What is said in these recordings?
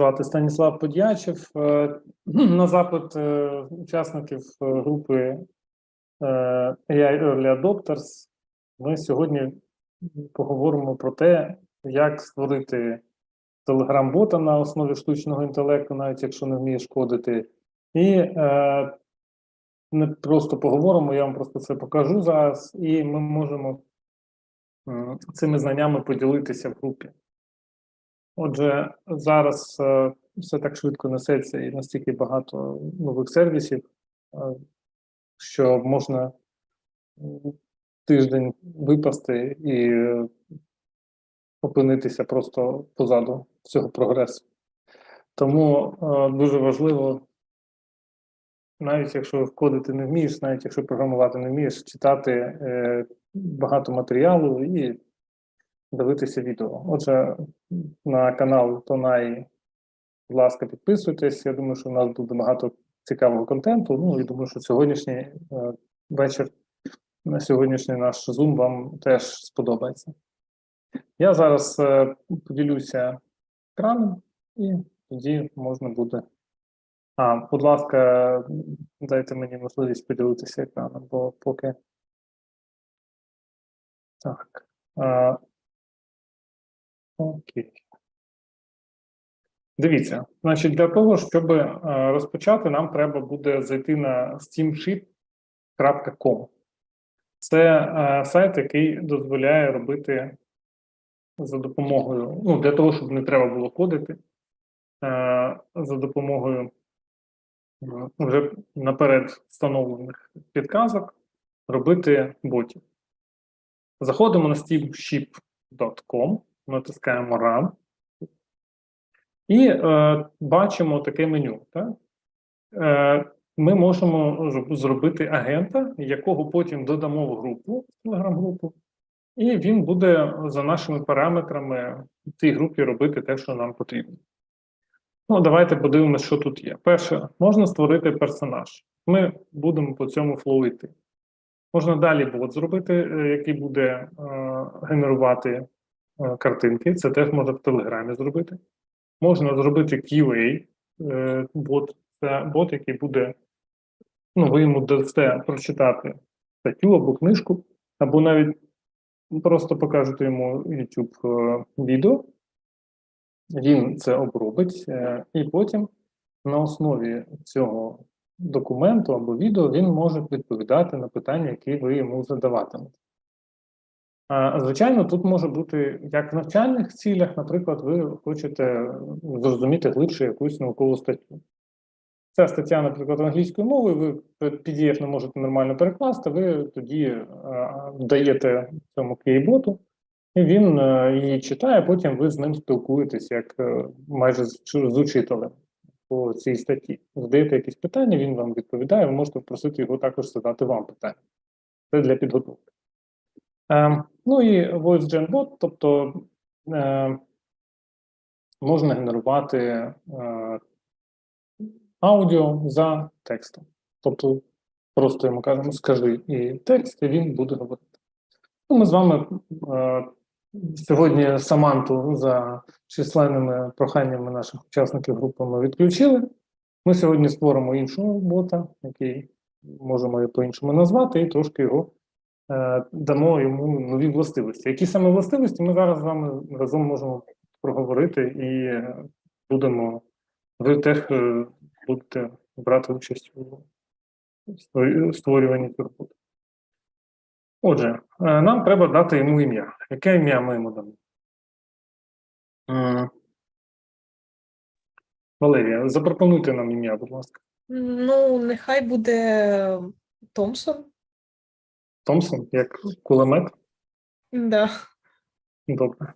Звати Станіслав Подячев. Е, На запит е, учасників е, групи AI Early Adopters ми сьогодні поговоримо про те, як створити телеграм-бота на основі штучного інтелекту, навіть якщо не вмієш кодити. І не просто поговоримо, я вам просто це покажу зараз, і ми можемо цими знаннями поділитися в групі. Отже, зараз е, все так швидко несеться і настільки багато нових сервісів, е, що можна тиждень випасти і е, опинитися просто позаду цього прогресу. Тому е, дуже важливо, навіть якщо вкодити не вмієш, навіть якщо програмувати не вмієш, читати е, багато матеріалу і дивитися відео. Отже, на канал Тонай, будь ласка, підписуйтесь. Я думаю, що в нас буде багато цікавого контенту. Ну і думаю, що сьогоднішній е, вечір, на сьогоднішній наш Zoom вам теж сподобається. Я зараз е, поділюся екраном, і тоді можна буде. А, будь ласка, дайте мені можливість поділитися екраном, бо поки. Так. А, Окей. Дивіться, значить, для того, щоб е, розпочати, нам треба буде зайти на steamship.com. Це е, сайт, який дозволяє робити за допомогою, ну, для того, щоб не треба було кодити, е, за допомогою вже наперед встановлених підказок робити ботів. Заходимо на steamship.com натискаємо Run і е, бачимо таке меню. Так? Е, ми можемо зробити агента, якого потім додамо в групу, телеграм-групу, і він буде за нашими параметрами в цій групі робити те, що нам потрібно. Ну, давайте подивимося, що тут є. Перше, можна створити персонаж. Ми будемо по цьому флоу йти. Можна далі бот зробити, е, який буде е, генерувати картинки. Це теж можна в Телеграмі зробити. Можна зробити QA е, бот. Це бот, який буде, ну, ви йому дасте прочитати статтю або книжку, або навіть просто покажете йому YouTube е, відео. Він це обробить, е, і потім на основі цього документу або відео він може відповідати на питання, які ви йому задаватимете. Звичайно, тут може бути як в навчальних цілях, наприклад, ви хочете зрозуміти глибше якусь наукову статтю. Ця стаття, наприклад, англійською мовою, ви PDF не можете нормально перекласти, ви тоді е, даєте цьому кейботу, і він е, її читає, потім ви з ним спілкуєтесь як е, майже з учителем по цій статті. Задаєте якісь питання, він вам відповідає, ви можете просити його також задати вам питання. Це для підготовки. Е, ну і Voice Gen Bot, тобто е, можна генерувати е, аудіо за текстом. Тобто, просто йому кажемо, скажи і текст, і він буде говорити. Ну, ми з вами сьогодні Саманту за численними проханнями наших учасників групи ми відключили. Ми сьогодні створимо іншого бота, який можемо по-іншому назвати, і трошки його дамо йому нові властивості. Які саме властивості ми зараз з вами разом можемо проговорити і е, будемо. Ви теж е, будете брати участь у створюванні бота. Отже, е, нам треба дати йому ім'я. Яке ім'я ми йому дамо? Валерія, запропонуйте нам ім'я, будь ласка. Ну, нехай буде Томсон. Томсон, як кулемет. Да. Добре.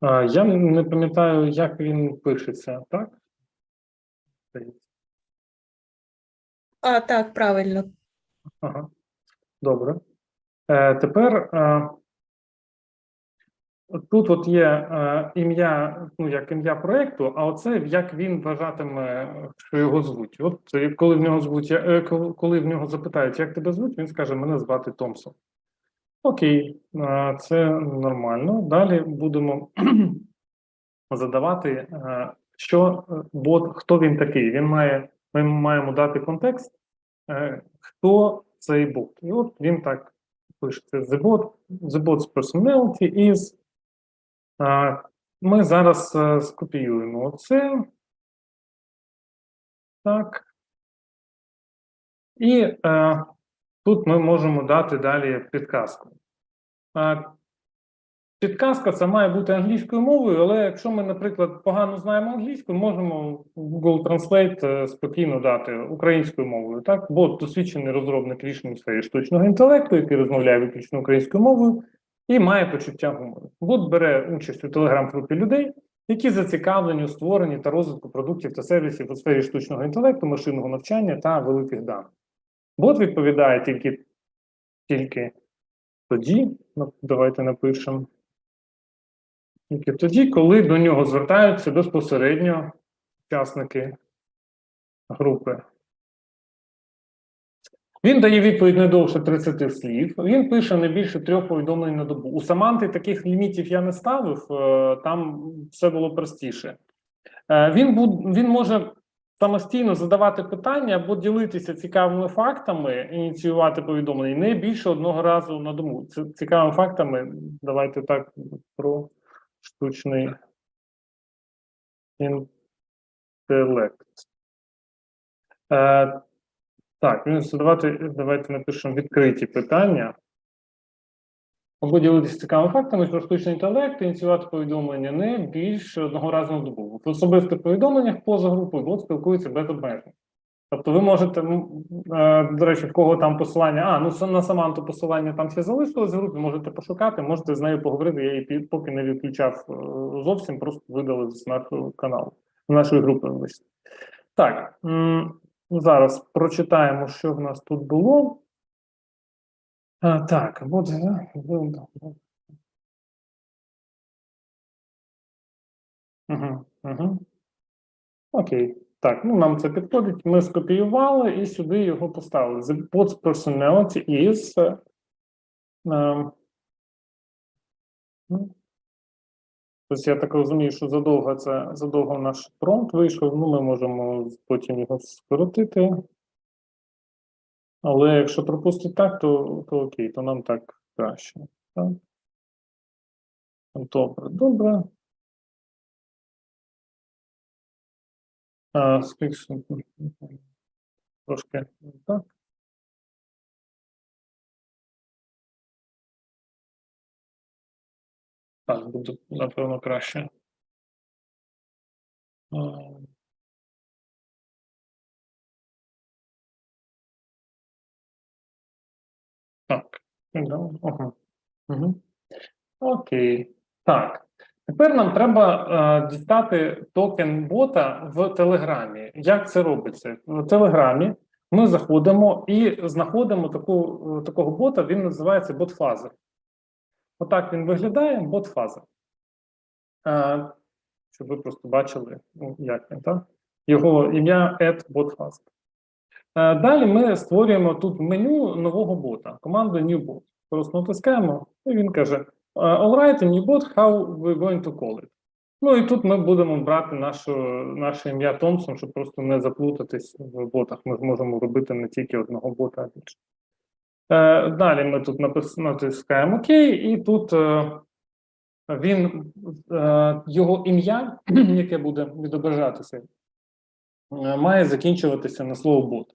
А, я не пам'ятаю, як він пишеться, так? А, так, правильно. Ага. Добре. Е, тепер е, тут от є е, ім'я, ну як ім'я проєкту, а оце як він вважатиме, що його звуть. От коли в нього звуть, е, коли- в нього запитають, як тебе звуть, він скаже: Мене звати Томсон. Окей, е, це нормально. Далі будемо задавати, е, що е, бот, хто він такий. Він має, ми маємо дати контекст, е, хто цей бот. І от він так пишеться: The bot, the bot's personality is. Ми зараз е, скопіюємо це. Так. І е, тут ми можемо дати далі підказку. Е, підказка це має бути англійською мовою, але якщо ми, наприклад, погано знаємо англійську, можемо Google Translate е, спокійно дати українською мовою. Так, бо досвідчений розробник рішень сфері штучного інтелекту, який розмовляє виключно українською мовою, і має почуття гумору. Бот бере участь у телеграм-групі людей, які зацікавлені у створенні та розвитку продуктів та сервісів у сфері штучного інтелекту, машинного навчання та великих даних. Бот відповідає тільки, тільки тоді, ну, давайте напишемо, тільки тоді, коли до нього звертаються безпосередньо учасники групи. Він дає відповідь не довше 30 слів. Він пише не більше трьох повідомлень на добу. У Саманти таких лімітів я не ставив, е, там все було простіше. Е, Він, буд, він може самостійно задавати питання або ділитися цікавими фактами, ініціювати повідомлення не більше одного разу на добу. Це цікавими фактами. Давайте так про штучний інтелект. Е, так, він задавати, давайте напишемо відкриті питання. Або ділитися цікавими фактами про штучний інтелект, ініціювати повідомлення не більше одного разу на добу. В особистих повідомленнях поза групою бот спілкується без обмежень. Тобто ви можете, е, до речі, в кого там посилання, а, ну на Саманту посилання там ще залишилось в групі, можете пошукати, можете з нею поговорити. Я її поки не відключав е, зовсім, просто видали з нашого каналу, з нашої групи. Так, зараз прочитаємо, що в нас тут було. А, так, от, Угу, угу. Окей. Так, ну нам це підходить. Ми скопіювали і сюди його поставили. The bot's personality is. ну, Тобто я так розумію, що задовго це задовго наш промпт вийшов. Ну, ми можемо потім його скоротити. Але якщо пропустити так, то, то окей, то нам так краще. Так? Добре, добре. А, трошки так. Так, буде, напевно, краще. Так, ага. Угу. Окей. Так. Тепер нам треба е, дістати токен бота в Телеграмі. Як це робиться? В Телеграмі ми заходимо і знаходимо таку, е, такого бота, він називається бот-фазер. Отак він виглядає, бот-фазер. Е, щоб ви просто бачили, ну, як він, так? Його ім'я add botfazер. Е, Далі ми створюємо тут меню нового бота, команду new bot. Просто натискаємо, і він каже: All right, new bot, how we going to call it? Ну і тут ми будемо брати нашу, наше ім'я Томпсон, щоб просто не заплутатись в ботах. Ми зможемо робити не тільки одного бота, а більше. Е, Далі ми тут натискаємо ОК, і тут е, він, е, його ім'я, яке буде відображатися, має закінчуватися на слово бот.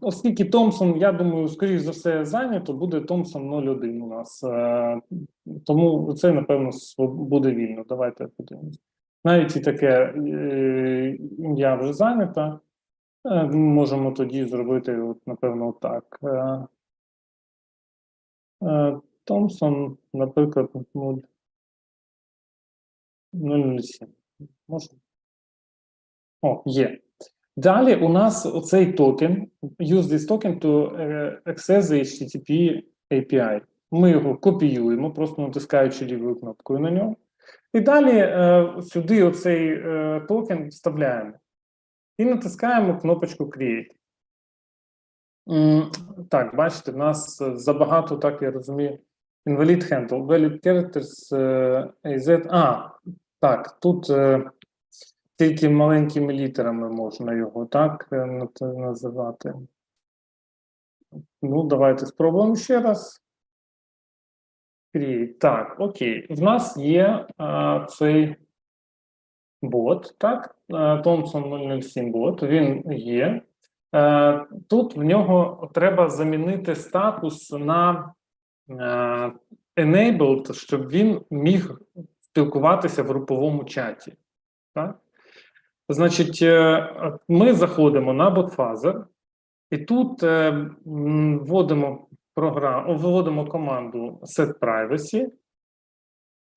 Оскільки Томсон, я думаю, скоріш за все, зайнято, буде Томсон 01 у нас. Тому це, напевно, буде вільно. Давайте подивимось. Навіть і таке ім'я вже зайнято. Е, Можемо тоді зробити, от, напевно, так. Е, е, Томсон, наприклад, ну, 007. Можна? О, є. Далі у нас оцей токен, use this token to access the HTTP API. Ми його копіюємо, просто натискаючи лівою кнопкою на нього. І далі сюди оцей токен вставляємо. І натискаємо кнопочку Create. Так, бачите, в нас е, забагато, так я розумію, invalid handle, valid characters, е, AZ. А, Так, тут е, тільки маленькими літерами можна його так називати. Ну, давайте спробуємо ще раз. Create. Так, окей. В нас є е, цей бот, так? Е, Thomson 007 бот, він є. Е, тут в нього треба замінити статус на е, enabled, щоб він міг спілкуватися в груповому чаті. Так? Значить, ми заходимо на BotFuzzer, і тут вводимо програму, вводимо команду set privacy.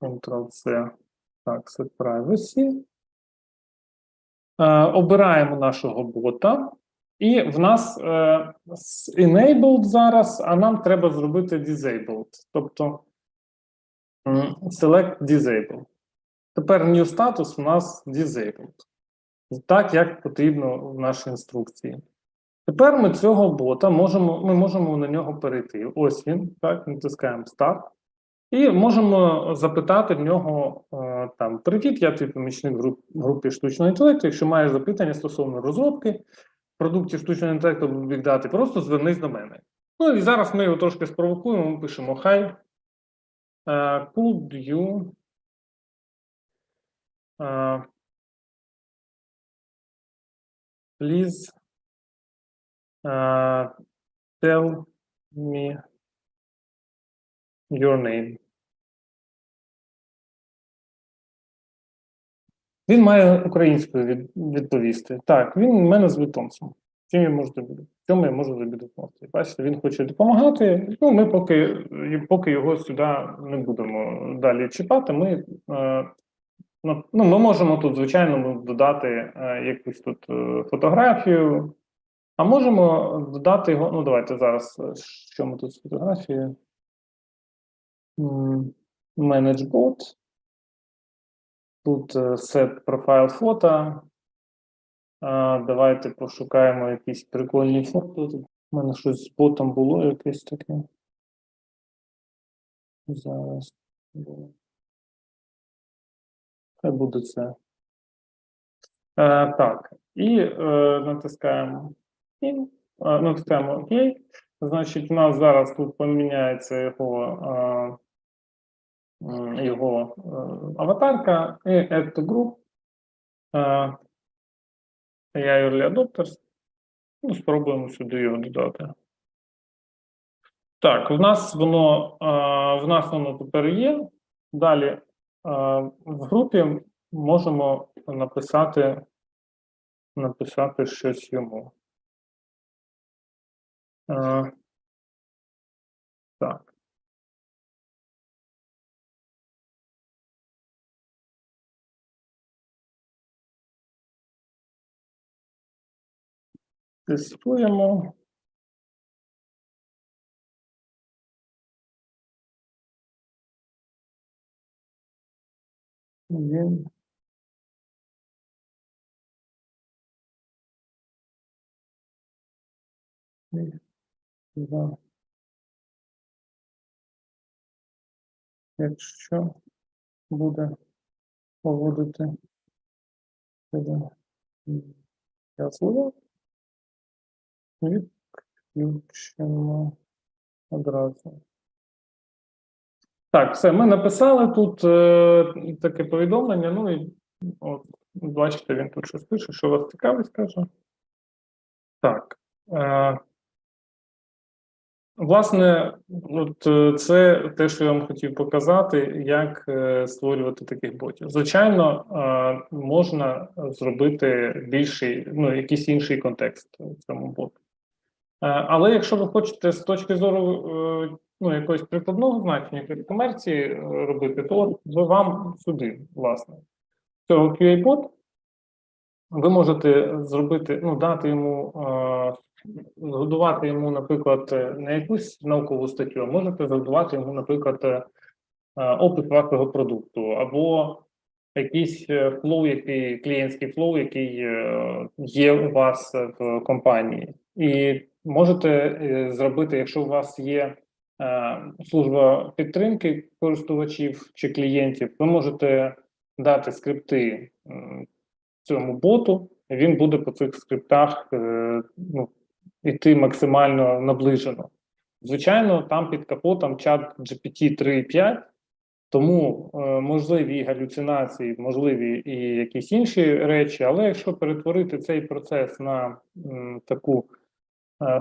Ctrl-C. Так, set privacy. Е, обираємо нашого бота, і в нас е, enabled зараз, а нам треба зробити disabled. Тобто select disabled. Тепер new status у нас disabled. Так, як потрібно в нашій інструкції. Тепер ми цього бота можемо, ми можемо на нього перейти. Ось він, так, натискаємо Start. І можемо запитати в нього е, там: Привіт, я твій помічник в групі штучного інтелекту. Якщо маєш запитання стосовно розробки продуктів штучного інтелекту Data, просто звернись до мене. Ну і зараз ми його трошки спровокуємо. Ми пишемо Hi. е, Could you е, please tell me your name. Він має українською від, відповісти. Так, він мене звуть Томсон. Чим я можу тобі? Чому я можу тобі допомогти? Бачите, він хоче допомагати. Ну, ми поки, поки його сюди не будемо далі чіпати. Ми, е, ну, ну, ми можемо тут, звичайно, ну, додати е, якусь тут е, фотографію. А можемо додати його. Ну, давайте зараз. е, Що ми тут з фотографією? М, Manage bot. Тут е, set профайл фото. Давайте пошукаємо якісь прикольні фото. У мене щось з ботом було якесь таке. Зараз. Хай буде це. Е, так. І е, натискаємо. І, е, натискаємо ОК. Значить, у нас зараз тут поміняється його, е, його е, аватарка і Add to Group. Е, AI Early Adopters. Ну, спробуємо сюди його додати. Так, в нас воно, е, в нас воно тепер є. Далі в групі можемо написати, написати щось йому. Так. Тестуємо. Він. Два. Якщо буде поводити себе щасливо, відключимо одразу. Так, все, ми написали тут е, таке повідомлення. Ну і от, бачите, він тут щось пише, що вас цікавить, скаже. Так. Е, власне, от е, це те, що я вам хотів показати, як е, створювати таких ботів. Звичайно, е, можна зробити більший, ну, якийсь інший контекст цьому боту. Е, Але якщо ви хочете з точки зору е, ну, якогось прикладного значення, комерції е, робити, то вам сюди, власне. Цього QA-бот ви можете зробити, ну, дати йому, згодувати йому, наприклад, не якусь наукову статтю, а можете згодувати йому, наприклад, опис вашого продукту, або якийсь флоу, який клієнтський флоу, який є у вас в компанії. І можете е, зробити, якщо у вас є е, служба підтримки користувачів чи клієнтів, ви можете дати скрипти цьому боту, він буде по цих скриптах е, ну, йти максимально наближено. Звичайно, там під капотом чат GPT 3.5, тому можливі і галюцинації, можливі і якісь інші речі, але якщо перетворити цей процес на таку,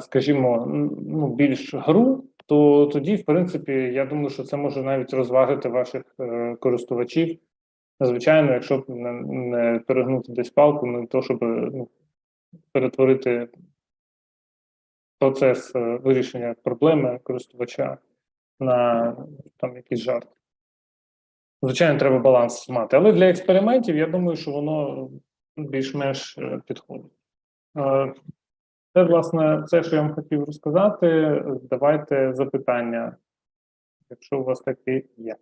скажімо, ну, більш гру, то тоді, в принципі, я думаю, що це може навіть розважити ваших е, користувачів. Звичайно, якщо не, перегнути десь палку, не то, щоб ну, перетворити процес е, вирішення проблеми користувача на там якийсь жарт. Звичайно, треба баланс мати. Але для експериментів я думаю, що воно більш-менш е, підходить. Це, власне, все, що я вам хотів розказати. Давайте запитання, якщо у вас такі є.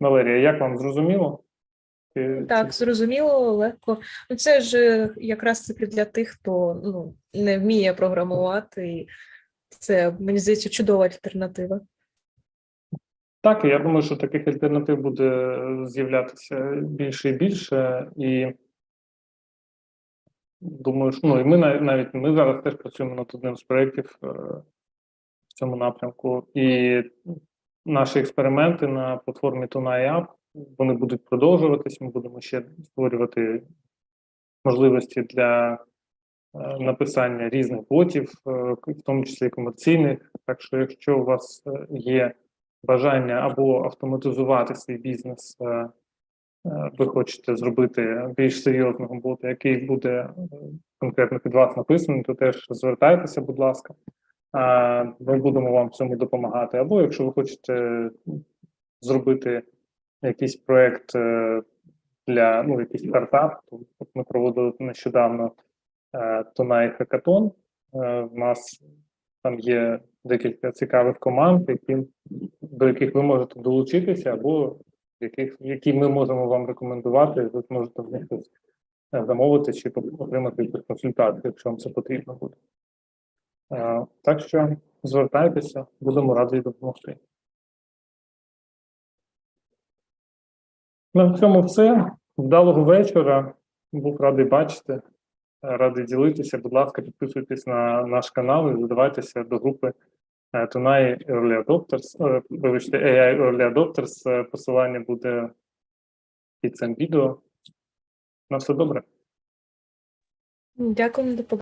Валерія, як вам зрозуміло? Так, зрозуміло, легко. Ну, це ж е, якраз таки для тих, хто ну, не вміє програмувати. І це, мені здається, чудова альтернатива. Так, я думаю, що таких альтернатив буде е, з'являтися більше і більше, і думаю, що ну і ми нав- навіть ми зараз теж працюємо над одним з проєктів е, в цьому напрямку. І наші експерименти на платформі Tuna App, вони будуть продовжуватись. Ми будемо ще створювати можливості для е, написання різних ботів, е, в тому числі комерційних. Так що, якщо у вас є бажання або автоматизувати свій бізнес, ви хочете зробити більш серйозного бота, який буде е, конкретно під вас написаний, то теж звертайтеся, будь ласка. Ми будемо вам в цьому допомагати. Або якщо ви хочете зробити якийсь проект е, для ну, якийсь стартап, то ми проводили нещодавно е, Тонай Хакатон. Е, В нас там є декілька цікавих команд, які, до яких ви можете долучитися, або яких, які ми можемо вам рекомендувати. Ви можете в них е, замовити чи отримати якусь консультацію, якщо вам це потрібно буде. Е, Так що звертайтеся, будемо раді допомогти. На цьому все. Вдалого вечора. Був радий бачити, е, радий ділитися. Будь ласка, підписуйтесь на наш канал і додавайтеся до групи Tonight Early Adopters. е, Вибачте, AI Early Adopters. Е, Посилання буде під цим відео. На все добре. Дякую, до побачення.